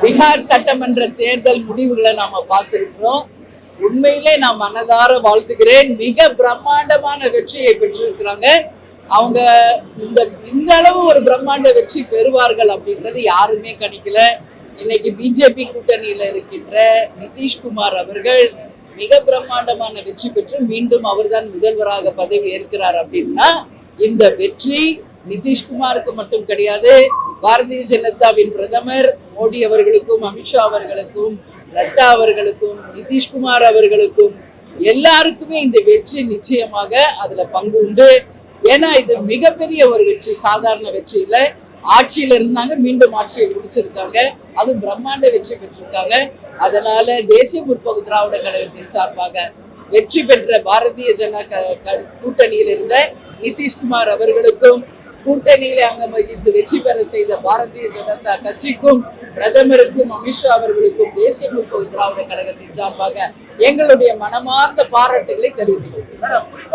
பீகார் சட்டமன்ற தேர்தல் முடிவுகளை நாம பார்த்திருக்கிறோம். உண்மையிலே நான் மனதார வாழ்த்துகிறேன். மிக பிரம்மாண்டமான வெற்றியை பெற்றிருக்கிறாங்க. அவங்க இந்த இந்த அளவு ஒரு பிரம்மாண்ட வெற்றி பெறுவார்கள் அப்படின்றது யாருமே கணிக்கல. இன்னைக்கு பிஜேபி கூட்டணியில இருக்கின்ற நிதிஷ்குமார் அவர்கள் மிக பிரம்மாண்டமான வெற்றி பெற்று மீண்டும் அவர்தான் முதல்வராக பதவி ஏற்கிறார் அப்படின்னா இந்த வெற்றி நிதிஷ்குமாருக்கு மட்டும் கிடையாது. பாரதிய ஜனதாவின் பிரதமர் மோடி அவர்களுக்கும் அமித்ஷா அவர்களுக்கும் லட்டா அவர்களுக்கும் நிதிஷ்குமார் அவர்களுக்கும் எல்லாருக்குமே இந்த வெற்றி நிச்சயமாக அதுல பங்கு உண்டு. ஏன்னா இது மிகப்பெரிய ஒரு வெற்றி சாதாரண வெற்றி இல்ல. ஆட்சியில இருந்தாங்க மீண்டும் ஆட்சியை பிடிச்சிருக்காங்க அதுவும் பிரம்மாண்ட வெற்றி பெற்றிருக்காங்க. அதனால தேசிய முற்போக்கு திராவிட கழகத்தின் சார்பாக வெற்றி பெற்ற பாரதிய ஜன க- க- கூட்டணியில் இருந்த நிதிஷ்குமார் அவர்களுக்கும் கூட்டணியில அங்கம் வகித்து வெற்றி பெற செய்த பாரதிய ஜனதா கட்சிக்கும் பிரதமருக்கும் அமித்ஷா அவர்களுக்கும் தேசிய முற்போக்கு திராவிட கழகத்தின் சார்பாக எங்களுடைய மனமார்ந்த பாராட்டுகளை தெரிவித்துக் கொள்கிறேன்